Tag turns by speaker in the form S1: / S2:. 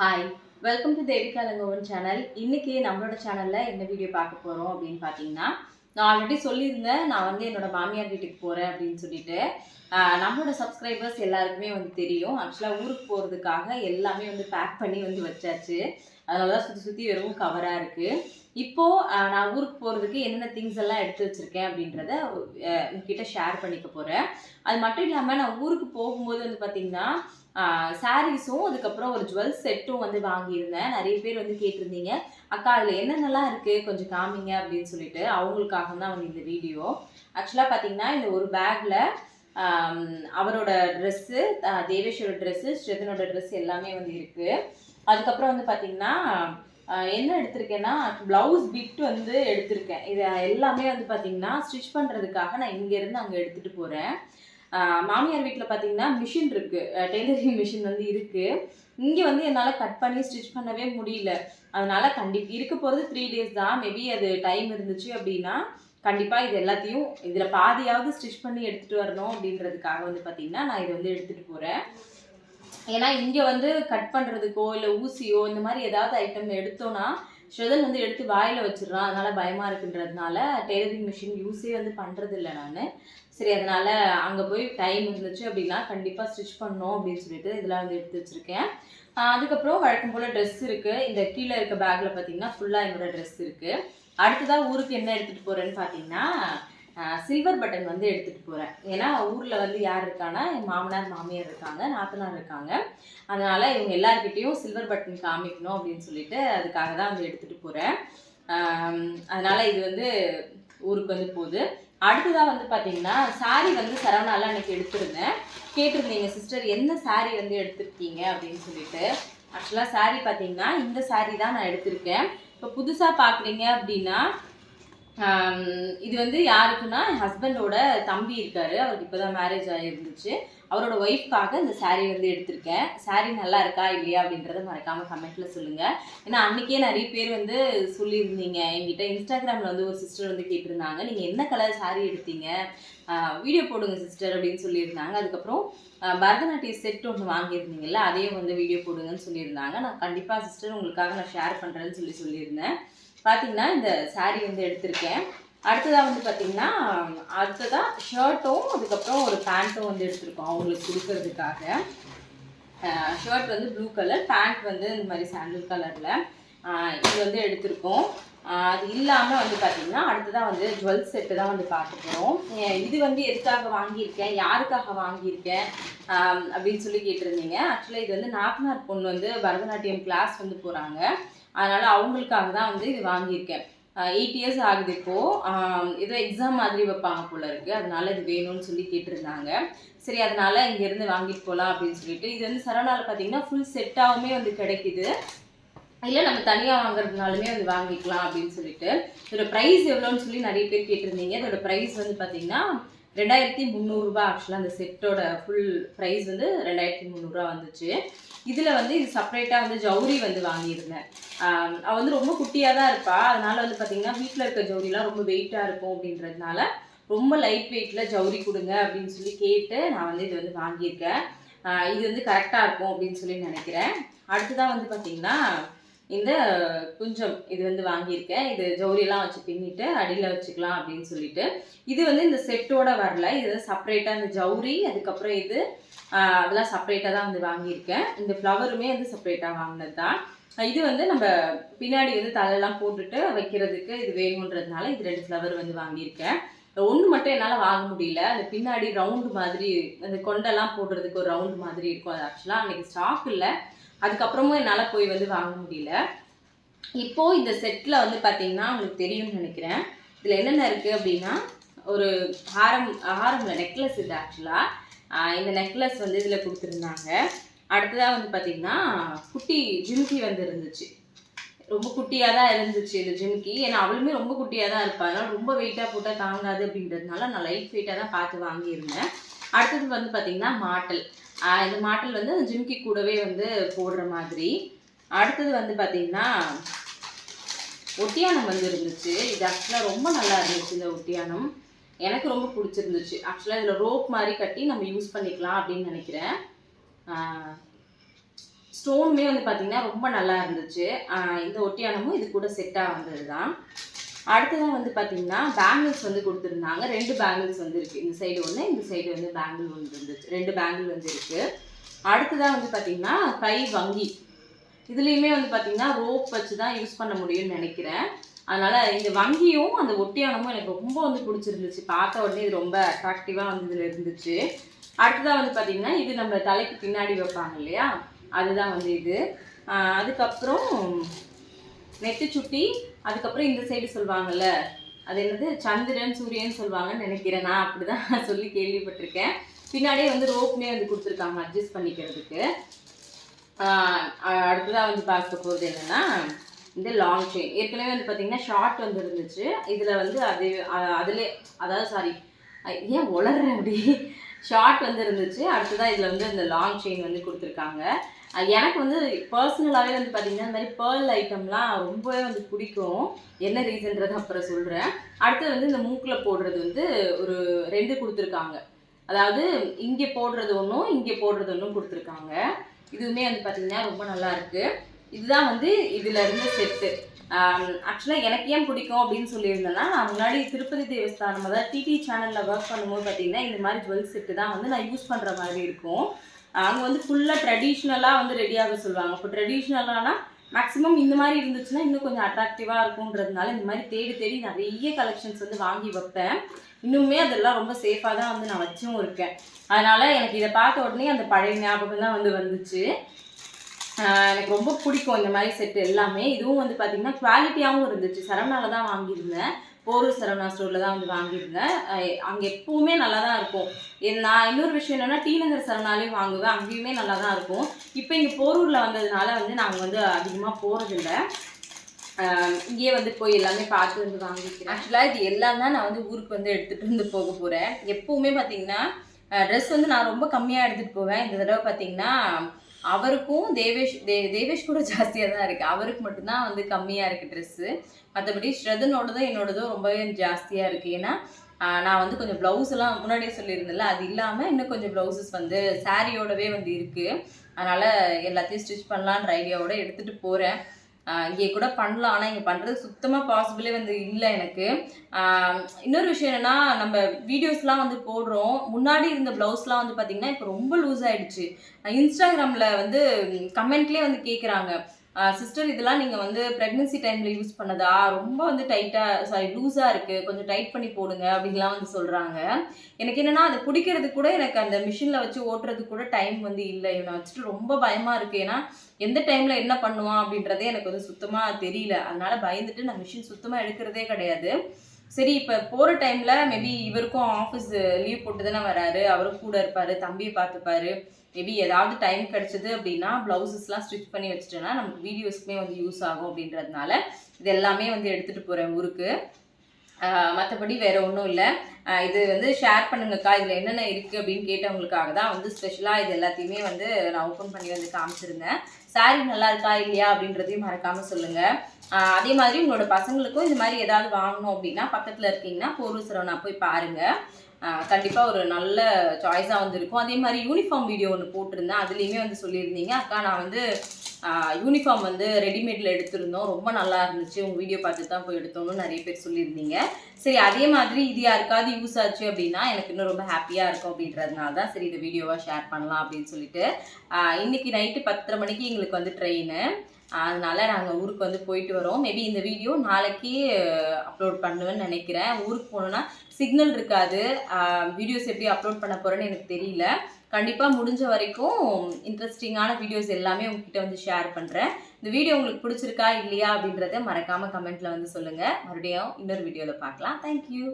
S1: Hi welcome to Devika Langovan channel இன்னைக்கு நம்மளோட சேனல்ல என்ன வீடியோ பார்க்க போறோம் அப்படின்னு பார்த்தீங்கன்னா நான் ஆல்ரெடி சொல்லியிருந்தேன் நான் வந்து என்னோட மாமியார் வீட்டுக்கு போறேன் அப்படின்னு சொல்லிட்டு. நம்மளோட சப்ஸ்கிரைபர்ஸ் எல்லாருக்குமே வந்து தெரியும். ஆக்சுவலாக ஊருக்கு போகிறதுக்காக எல்லாமே வந்து பேக் பண்ணி வந்து வச்சாச்சு. அதனால தான் சுற்றி சுற்றி வெறும் கவராக இருக்குது இப்போது நான் ஊருக்கு போகிறதுக்கு என்னென்ன திங்ஸ் எல்லாம் எடுத்து வச்சுருக்கேன் அப்படின்றத உங்ககிட்ட ஷேர் பண்ணிக்க போகிறேன் அது மட்டும் இல்லாமல் நான் ஊருக்கு போகும்போது வந்து பார்த்திங்கன்னா சாரீஸும் அதுக்கப்புறம் ஒரு ஜுவல் செட்டும் வந்து வாங்கியிருந்தேன். நிறைய பேர் வந்து கேட்டிருந்தீங்க. அக்கா அதில் என்னென்னலாம் இருக்குது கொஞ்சம் காமிங்க அப்படின்னு சொல்லிட்டு அவங்களுக்காக தான் வந்து இந்த வீடியோ ஆக்சுவலாக பார்த்தீங்கன்னா இந்த ஒரு பேக்கில் அவரோட ட்ரெஸ்ஸு தேவேஷோட ட்ரெஸ்ஸு ஸ்ரீதனோட ட்ரெஸ் எல்லாமே வந்து இருக்குது அதுக்கப்புறம் வந்து பார்த்தீங்கன்னா என்ன எடுத்திருக்கேன்னா ப்ளவுஸ் பிட் வந்து எடுத்திருக்கேன். இது எல்லாமே வந்து பார்த்தீங்கன்னா ஸ்டிச் பண்ணுறதுக்காக நான் இங்கேருந்து அங்கே எடுத்துகிட்டு போகிறேன் மாமியார் வீட்டில் பார்த்தீங்கன்னா மிஷின் இருக்குது டெய்லரிங் மிஷின் வந்து இருக்குது இங்கே வந்து என்னால் கட் பண்ணி ஸ்டிச் பண்ணவே முடியல. அதனால் கண்டிப்பாக இருக்க போகிறது த்ரீ டேஸ் தான். மேபி அது டைம் இருந்துச்சு அப்படின்னா கண்டிப்பாக இது எல்லாத்தையும் இதில் பாதியாவது ஸ்டிச் பண்ணி எடுத்துகிட்டு வரணும் அப்படின்றதுக்காக வந்து பார்த்தீங்கன்னா நான் இதை வந்து எடுத்துகிட்டு போகிறேன் ஏன்னா இங்கே வந்து கட் பண்ணுறதுக்கோ இல்லை ஊசியோ இந்த மாதிரி ஏதாவது ஐட்டம் எடுத்தோன்னா ஷெதல் வந்து எடுத்து வாயில் வச்சிடறான். அதனால் பயமாக இருக்குன்றதுனால டெய்லரிங் மிஷின் யூஸே வந்து பண்ணுறதில்ல நான். சரி அதனால் அங்கே போய் டைம் இருந்துச்சு அப்படின்னா கண்டிப்பாக ஸ்டிச் பண்ணோம் அப்படின்னு சொல்லிட்டு இதெல்லாம் வந்து எடுத்து வச்சுருக்கேன். அதுக்கப்புறம் வழக்கம் போல் ட்ரெஸ் இருக்குது இந்த கீழே இருக்க பேக்கில் பார்த்தீங்கன்னா ஃபுல்லாக என்னோடய ட்ரெஸ் இருக்குது அடுத்ததாக ஊருக்கு என்ன எடுத்துகிட்டு போகிறேன்னு பார்த்தீங்கன்னா சில்வர் பட்டன் வந்து எடுத்துகிட்டு போகிறேன் ஏன்னா ஊரில் வந்து யார் இருக்கான்னா என் மாமனார் மாமியார் இருக்காங்க நாத்தனார் இருக்காங்க. அதனால் இவங்க எல்லாருக்கிட்டேயும் சில்வர் பட்டன் காமிக்கணும் அப்படின்னு சொல்லிட்டு அதுக்காக தான் வந்து எடுத்துகிட்டு போகிறேன் அதனால் இது வந்து ஊருக்கு வந்து போகுது. அடுத்ததாக வந்து பார்த்தீங்கன்னா சாரி வந்து சரவணாலாம் எனக்கு எடுத்திருந்தேன். கேட்டிருந்தீங்க சிஸ்டர் என்ன சாரி வந்து எடுத்திருக்கீங்க? அப்படின்னு சொல்லிட்டு. ஆக்சுவலாக சாரி பார்த்தீங்கன்னா இந்த சாரி தான் நான் எடுத்திருக்கேன். இப்போ புதுசாக பார்க்குறீங்க அப்படின்னா இது வந்து யாருக்குன்னா என் ஹஸ்பண்டோட தம்பி இருக்காரு. அவருக்கு இப்போதான் மேரேஜ் ஆகிருந்துச்சு அவரோட ஒய்ஃப்காக இந்த சாரீ வந்து எடுத்திருக்கேன். சாரீ நல்லா இருக்கா இல்லையா அப்படின்றத மறக்காம கமெண்ட்ல சொல்லுங்க. ஏன்னா அன்னைக்கே நிறைய பேர் வந்து சொல்லியிருந்தீங்க. என்கிட்ட இன்ஸ்டாகிராம்ல வந்து ஒரு சிஸ்டர் வந்து கேட்டிருந்தாங்க. நீங்க என்ன கலர் சாரீ எடுத்தீங்க? வீடியோ போடுங்க சிஸ்டர் அப்படின்னு சொல்லியிருந்தாங்க. அதுக்கப்புறம் பரதநாட்டிய செட் ஒன்று வாங்கியிருந்தீங்கல்ல அதையும் வந்து வீடியோ போடுங்கன்னு சொல்லியிருந்தாங்க. நான் கண்டிப்பாக சிஸ்டர் உங்களுக்காக நான் ஷேர் பண்ணுறேன்னு சொல்லி சொல்லியிருந்தேன். பார்த்தீங்கன்னா இந்த சாரீ வந்து எடுத்திருக்கேன். அடுத்ததாக வந்து பார்த்தீங்கன்னா அடுத்ததாக ஷர்ட்டும் அதுக்கப்புறம் ஒரு பேண்ட்டும் வந்து எடுத்திருக்கோம் அவங்களுக்கு கொடுக்கறதுக்காக. ஷர்ட் வந்து ப்ளூ கலர் பேண்ட் வந்து இந்த மாதிரி சாண்டில் கலரில் இது வந்து எடுத்திருக்கோம். அது இல்லாமல் வந்து பார்த்திங்கன்னா அடுத்ததாக வந்து ஜுவல் செட்டு தான் வந்து பார்க்க போகிறோம் இது வந்து எதுக்காக வாங்கியிருக்கேன்? யாருக்காக வாங்கியிருக்கேன்? அப்படின்னு சொல்லி கேட்டிருந்தீங்க. ஆக்சுவலாக இது வந்து நாத்தனார் பொண்ணு வந்து பரதநாட்டியம் கிளாஸ் வந்து போகிறாங்க அதனால் அவங்களுக்காக தான் வந்து இது வாங்கியிருக்கேன். எயிட் இயர்ஸ் ஆகுது இப்போது ஏதோ எக்ஸாம் மாதிரி வைப்பாங்க போல இருக்குது அதனால இது வேணும்னு சொல்லி கேட்டிருந்தாங்க. சரி அதனால் இங்கேருந்து வாங்கிட்டு போகலாம் அப்படின்னு சொல்லிட்டு. இது வந்து சரவணாவில் பார்த்தீங்கன்னா ஃபுல் செட்டாகவுமே வந்து கிடைக்குது. இல்லை நம்ம தனியாக வாங்குறதுனாலுமே வந்து வாங்கிக்கலாம் அப்படின்னு சொல்லிட்டு. இதோட ப்ரைஸ் எவ்வளோன்னு சொல்லி நிறைய பேர் கேட்டிருந்தீங்க. இதோட ப்ரைஸ் வந்து பார்த்தீங்கன்னா ரெண்டாயிரத்தி முந்நூறுரூபா ஆக்சுவலாக அந்த செட்டோட ஃபுல் ப்ரைஸ் வந்து ரெண்டாயிரத்தி முந்நூறுரூவா வந்துச்சு. இதில் வந்து இது செப்பரேட்டாக வந்து ஜவுரி வந்து வாங்கியிருந்தேன். அவள் வந்து ரொம்ப குட்டியாக தான் இருப்பா. அதனால வந்து பார்த்தீங்கன்னா வீட்டில் இருக்க ஜவுரிலாம் ரொம்ப வெயிட்டாக இருக்கும் அப்படின்றதுனால ரொம்ப லைட் வெயிட்டில் ஜவுரி கொடுங்க அப்படின்னு சொல்லி கேட்டு நான் வந்து இது வந்து வாங்கியிருக்கேன். இது வந்து கரெக்டாக இருக்கும் அப்படின்னு சொல்லி நினைக்கிறேன். அடுத்ததாக வந்து பார்த்தீங்கன்னா இந்த குஞ்சம் இது வந்து வாங்கியிருக்கேன். இது ஜவுரியெல்லாம் வச்சு பின்னிட்டு அடியில் வச்சுக்கலாம் அப்படின்னு சொல்லிட்டு. இது வந்து இந்த செட்டோட வரல. இது வந்து செப்பரேட்டாக இந்த ஜவுரி அதுக்கப்புறம் இது அதெல்லாம் செப்பரேட்டாக தான் வந்து வாங்கியிருக்கேன். இந்த ஃப்ளவருமே வந்து செப்பரேட்டாக வாங்கினது தான் இது வந்து நம்ம பின்னாடி வந்து தலையெல்லாம் போட்டுட்டு வைக்கிறதுக்கு இது வேணுன்றதுனால இது ரெண்டு ஃப்ளவர் வந்து வாங்கியிருக்கேன். ஒன்று மட்டும் என்னால் வாங்க முடியல. அந்த பின்னாடி ரவுண்டு மாதிரி அந்த கொண்டெல்லாம் போடுறதுக்கு ஒரு ரவுண்டு மாதிரி இருக்கும் அது ஆக்சுவலாக அன்றைக்கி ஸ்டாக் இல்லை. அதுக்கப்புறமும் என்னால் போய் வந்து வாங்க முடியல. இப்போது இந்த செட்டில் வந்து பார்த்தீங்கன்னா உங்களுக்கு தெரியும்னு நினைக்கிறேன். இதில் என்னென்ன இருக்குது அப்படின்னா ஒரு ஹாரம் ஹாரமில் நெக்லஸ் இது ஆக்சுவலாக இந்த நெக்லஸ் வந்து இதில் கொடுத்துருந்தாங்க. அடுத்ததாக வந்து பார்த்தீங்கன்னா குட்டி ஜிம்கி வந்து இருந்துச்சு. ரொம்ப குட்டியாக தான் இருந்துச்சு இந்த ஜிம்கி ஏன்னா அவளுமே ரொம்ப குட்டியாக தான் இருப்பாள் அதனால் ரொம்ப வெயிட்டாக போட்டால் தாங்காது அப்படின்றதுனால நான் லைட் வெயிட்டாக தான் பார்த்து வாங்கியிருந்தேன். அடுத்தது வந்து பார்த்திங்கன்னா மாட்டல். இந்த மாட்டல் வந்து அந்த ஜிம்கி கூடவே வந்து போடுற மாதிரி. அடுத்தது வந்து பார்த்திங்கன்னா ஒட்டியானம் வந்து இருந்துச்சு. இது ஆக்சுவலாக ரொம்ப நல்லா இருந்துச்சு இந்த ஒட்டியானம் எனக்கு ரொம்ப பிடிச்சிருந்துச்சு. ஆக்சுவலாக இதில் ரோப் மாதிரி கட்டி நம்ம யூஸ் பண்ணிக்கலாம் அப்படின்னு நினைக்கிறேன். ஸ்டோனுமே வந்து பார்த்தீங்கன்னா ரொம்ப நல்லா இருந்துச்சு. இந்த ஒட்டியானமும் இது கூட செட்டாக வந்தது தான் அடுத்ததான் வந்து பார்த்தீங்கன்னா பேங்கிள்ஸ் வந்து கொடுத்துருந்தாங்க. ரெண்டு பேங்கிள்ஸ் வந்து இருக்குது இந்த சைடு ஒன்று இந்த சைடு வந்து பேங்கிள் வந்து இருந்துச்சு. ரெண்டு பேங்கிள் வந்து இருக்குது அடுத்ததாக வந்து பார்த்தீங்கன்னா கை வங்கி. இதுலேயுமே வந்து பார்த்தீங்கன்னா ரோப் வச்சு தான் யூஸ் பண்ண முடியும்னு நினைக்கிறேன். அதனால் இந்த வங்கியும் அந்த ஒட்டியானமும் எனக்கு ரொம்ப வந்து பிடிச்சிருந்துச்சு. பார்த்த உடனே இது ரொம்ப அட்ராக்டிவாக வந்து இதில் இருந்துச்சு. அடுத்ததாக வந்து பார்த்தீங்கன்னா இது நம்ம தலைக்கு பின்னாடி வைப்பாங்க இல்லையா? அதுதான் வந்து இது. அதுக்கப்புறம் நெத்தி சுட்டி அதுக்கப்புறம் இந்த சைடு சொல்லுவாங்கல்ல அது என்னது? சந்திரன் சூரியன் சொல்லுவாங்கன்னு நினைக்கிறேன் நான். அப்படிதான் சொல்லி கேள்விப்பட்டிருக்கேன். பின்னாடியே வந்து ரோப்னே வந்து கொடுத்துருக்காங்க அட்ஜஸ்ட் பண்ணிக்கிறதுக்கு. அடுத்ததாக வந்து பார்க்க போகிறது என்னன்னா இந்த லாங் செயின் ஏற்கனவே வந்து பார்த்தீங்கன்னா ஷார்ட் வந்து இருந்துச்சு. இதில் வந்து அது அதிலே அதாவது சாரி ஏன் உளறேன் அப்படி? ஷார்ட் வந்து இருந்துச்சு. அடுத்ததாக இதில் வந்து இந்த லாங் செயின் வந்து கொடுத்துருக்காங்க. எனக்கு வந்து பர்சனலாகவே வந்து பார்த்தீங்கன்னா இந்த மாதிரி பேர்ல் ஐட்டம்லாம் ரொம்பவே வந்து பிடிக்கும். என்ன ரீசன்றது அப்புறம் சொல்கிறேன் அடுத்தது வந்து இந்த மூக்கில் போடுறது வந்து ஒரு ரெண்டு கொடுத்துருக்காங்க. அதாவது இங்கே போடுறது ஒன்றும் இங்கே போடுறது ஒன்றும் கொடுத்துருக்காங்க. இதுவுமே வந்து பார்த்தீங்கன்னா ரொம்ப நல்லா இருக்குது இதுதான் வந்து இதில் இருந்த செட்டு ஆக்சுவலாக எனக்கு ஏன் பிடிக்கும் அப்படின்னு சொல்லியிருந்தேன்னா நான் முன்னாடி திருப்பதி தேவஸ்தானம் அதாவது டிடி சேனலில் ஒர்க் பண்ணும்போது பார்த்தீங்கன்னா இந்த மாதிரி ஜுவல் செட்டு தான் வந்து நான் யூஸ் பண்ணுற மாதிரி இருக்கும். அங்கே வந்து ஃபுல்லாக ட்ரெடிஷ்னலாக வந்து ரெடியாக சொல்லுவாங்க. இப்போ ட்ரெடிஷ்னலானா மேக்ஸிமம் இந்த மாதிரி இருந்துச்சுன்னா இன்னும் கொஞ்சம் அட்ராக்டிவாக இருக்கும்ன்றதுனால இந்த மாதிரி தேடி தேடி நிறைய கலெக்ஷன்ஸ் வந்து வாங்கி வைப்பேன். இன்னுமே அதெல்லாம் ரொம்ப சேஃபாக தான் வந்து நான் வச்சும் இருக்கேன். அதனால் எனக்கு இதை பார்த்த உடனே அந்த பழைய ஞாபகம் தான் வந்து வந்துச்சு. எனக்கு ரொம்ப பிடிக்கும் இந்த மாதிரி செட் எல்லாமே. இதுவும் வந்து பார்த்தீங்கன்னா குவாலிட்டியாகவும் இருந்துச்சு. சரவணால தான் வாங்கியிருந்தேன். போரூர் சரவணா ஸ்டோரில் தான் வந்து வாங்கியிருந்தேன். அங்கே எப்பவுமே நல்லா தான் இருக்கும் நான் இன்னொரு விஷயம் என்னென்னா டி நகர் சரவணாலையும் வாங்குவேன். அங்கேயுமே நல்லா தான் இருக்கும். இப்போ இங்கே போரூரில் வந்ததுனால வந்து நாங்கள் வந்து அதிகமாக போகிறதில்ல இங்கேயே வந்து போய் எல்லாமே பார்த்து வந்து வாங்கிக்கிறேன். ஆக்சுவலாக இது எல்லாம் தான் நான் வந்து ஊருக்கு வந்து எடுத்துகிட்டு வந்து போக போகிறேன் எப்பவுமே பார்த்தீங்கன்னா ட்ரெஸ் வந்து நான் ரொம்ப கம்மியாக எடுத்துகிட்டு போவேன். இந்த தடவை பார்த்தீங்கன்னா அவருக்கும் தேவேஷ் தே தேவேஷ் கூட ஜாஸ்தியாக தான் இருக்குது அவருக்கு மட்டும்தான் வந்து கம்மியாக இருக்குது ட்ரெஸ்ஸு மற்றபடி ஸ்ரதனோடதும் என்னோடதும் ரொம்பவே ஜாஸ்தியாக இருக்குது ஏன்னா நான் வந்து கொஞ்சம் ப்ளவுஸ் எல்லாம் முன்னாடியே சொல்லியிருந்தேன்ல அது இல்லாமல் இன்னும் கொஞ்சம் ப்ளவுசஸ் வந்து சாரியோடவே வந்து இருக்குது அதனால் எல்லாத்தையும் ஸ்டிச் பண்ணலான்ற ஐடியாவோட எடுத்துகிட்டு போகிறேன் இங்கே கூட பண்ணலாம். ஆனால் இங்கே பண்ணுறது சுத்தமாக பாசிபிளே வந்து இல்லை எனக்கு. இன்னொரு விஷயம் என்னென்னா நம்ம வீடியோஸ்லாம் வந்து போடுறோம். முன்னாடி இருந்த ப்ளவுஸ்லாம் வந்து பார்த்திங்கன்னா இப்போ ரொம்ப லூஸ் ஆகிடுச்சு இன்ஸ்டாகிராமில் வந்து கமெண்ட்லேயே வந்து கேட்குறாங்க சிஸ்டர் இதெல்லாம் நீங்கள் வந்து ப்ரெக்னென்சி டைமில் யூஸ் பண்ணதா? ரொம்ப வந்து டைட்டாக சாரி லூஸாக இருக்குது கொஞ்சம் டைட் பண்ணி போடுங்க அப்படின்லாம் வந்து சொல்கிறாங்க எனக்கு என்னென்னா அது பிடிக்கிறது கூட எனக்கு அந்த மிஷினில் வச்சு ஓட்டுறதுக்கு கூட டைம் வந்து இல்லை. இவனை வச்சுட்டு ரொம்ப பயமாக இருக்குது ஏன்னா எந்த டைமில் என்ன பண்ணுவான் அப்படின்றதே எனக்கு வந்து சுத்தமாக தெரியல. அதனால் பயந்துட்டு நான் மிஷின் சுத்தமாக எடுக்கிறதே கிடையாது. சரி இப்போ போகிற டைமில் மேபி இவருக்கும் ஆஃபீஸ் லீவ் போட்டு தானே வராரு. அவரும் கூட இருப்பார் தம்பியை பார்த்துப்பாரு. மேபி ஏதாவது டைம் கிடச்சிது அப்படின்னா ப்ளவுசஸ்லாம் ஸ்டிச் பண்ணி வச்சுட்டோன்னா நமக்கு வீடியோஸ்க்குமே வந்து யூஸ் ஆகும் அப்படின்றதுனால இது எல்லாமே வந்து எடுத்துகிட்டு போகிறேன் ஊருக்கு. மற்றபடி வேறு ஒன்றும் இல்லை. இது வந்து ஷேர் பண்ணுங்கக்கா இதில் என்னென்ன இருக்குது அப்படின்னு கேட்டவங்களுக்காக தான் வந்து ஸ்பெஷலாக இது எல்லாத்தையுமே வந்து நான் ஓப்பன் பண்ணி வந்து காமிச்சிருந்தேன். சாரீ நல்லா இருக்கா இல்லையா அப்படின்றதையும் மறக்காமல் சொல்லுங்கள் அதே மாதிரி உங்களோட பசங்களுக்கும் இது மாதிரி ஏதாவது வாங்கணும் அப்படின்னா பக்கத்தில் இருக்கீங்கன்னா போரூர் சரவணா போய் பாருங்கள் கண்டிப்பாக ஒரு நல்ல சாய்ஸாக வந்திருக்கும். அதே மாதிரி யூனிஃபார்ம் வீடியோ ஒன்று போட்டிருந்தேன். அதுலேயுமே வந்து சொல்லியிருந்தீங்க. அக்கா நான் வந்து யூனிஃபார்ம் வந்து ரெடிமேடில் எடுத்திருந்தோம். ரொம்ப நல்லா இருந்துச்சு. உங்கள் வீடியோ பார்த்து தான் போய் எடுத்தோம்னு நிறைய பேர் சொல்லியிருந்தீங்க. சரி அதே மாதிரி இது யாருக்காவது யூஸ் ஆச்சு அப்படின்னா எனக்கு இன்னும் ரொம்ப ஹாப்பியாக இருக்கும் அப்படின்றதுனால தான் சரி இந்த வீடியோவாக ஷேர் பண்ணலாம் அப்படின்னு சொல்லிட்டு இன்றைக்கி இன்னைக்கு நைட்டு பத்தரை மணிக்கு எங்களுக்கு வந்து ட்ரெயின் அதனால் நாங்கள் ஊருக்கு வந்து போயிட்டு வரோம். மேபி இந்த வீடியோ நாளைக்கு அப்லோட் பண்ணுவேன்னு நினைக்கிறேன். ஊருக்கு போனோன்னா சிக்னல் இருக்காது. வீடியோஸ் எப்படி அப்லோட் பண்ண போகிறேன்னு எனக்கு தெரியல. கண்டிப்பாக முடிஞ்ச வரைக்கும் இன்ட்ரெஸ்டிங்கான வீடியோஸ் எல்லாமே உங்ககிட்ட வந்து ஷேர் பண்ணுறேன் இந்த வீடியோ உங்களுக்கு பிடிச்சிருக்கா இல்லையா அப்படின்றத மறக்காமல் கமெண்ட்டில் வந்து சொல்லுங்கள் மறுபடியும் இன்னொரு வீடியோவில் பார்க்கலாம். தேங்க்யூ